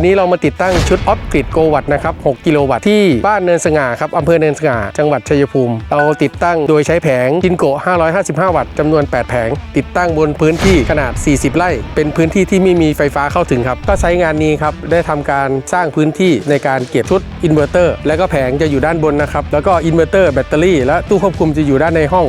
วันนี้เรามาติดตั้งชุดออฟกริดโกวัตนะครับ 6 กิโลวัตต์ที่บ้านเนินสง่าครับอำเภอเนินสง่า จังหวัดชัยภูมิ เราติดตั้งโดยใช้แผงจินโก555 วัตต์จำนวน 8 แผง ติดตั้งบนพื้นที่ขนาด 40 ไร่ เป็นพื้นที่ที่ไม่มีไฟฟ้าเข้าถึงครับ ก็ใช้งานนี้ครับ ได้ทำการสร้างพื้นที่ในการเก็บชุดอินเวอร์เตอร์ และก็แผงจะอยู่ด้านบนนะครับ แล้วก็อินเวอร์เตอร์แบตเตอรี่และตู้ควบคุมจะอยู่ด้านในห้อง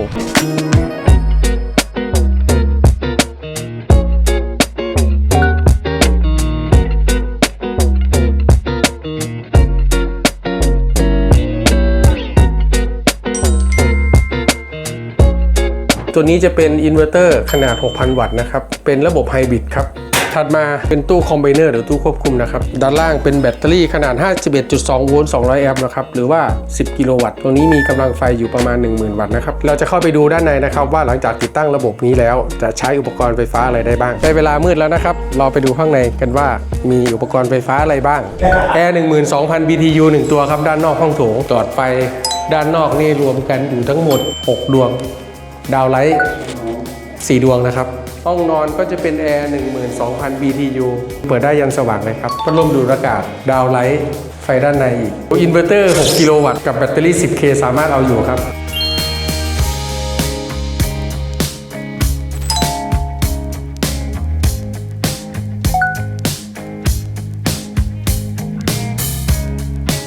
ตัวนี้จะเป็นอินเวอร์เตอร์ขนาด 6,000 วัตต์นะครับ เป็นระบบไฮบริดครับ ถัดมาเป็นตู้คอมไบเนอร์หรือตู้ควบคุมนะครับ ด้านล่างเป็นแบตเตอรี่ขนาด 51.2 โวลต์ 200 แอมป์นะครับ หรือว่า 10 กิโลวัตต์ตรงนี้มีกำลังไฟอยู่ประมาณ 10,000 วัตต์นะครับ เราจะเข้าไปดูด้านในนะครับ ว่าหลังจากติดตั้งระบบนี้แล้ว จะใช้อุปกรณ์ไฟฟ้าอะไรได้บ้างได้เวลามืดแล้วนะครับ เราไปดูข้างในกันว่ามีอุปกรณ์ไฟฟ้าอะไรบ้าง แอร์ 12,000 BTU 1 ตัวครับ ด้านนอกห้องโถงหลอดไฟ ด้านนอกนี่รวมกันอยู่ทั้งหมด 6 ดวง ดาวไลท์4ดวงนะครับ ห้องนอนก็จะเป็นแอร์12,000 BTU เปิดได้ยันสว่างเลยครับ พัดลมดูดอากาศ ดาวไลท์ ไฟด้านในอีก อินเวอร์เตอร์ 6 กิโลวัตต์ กับแบตเตอรี่ 10K สามารถเอาอยู่ครับ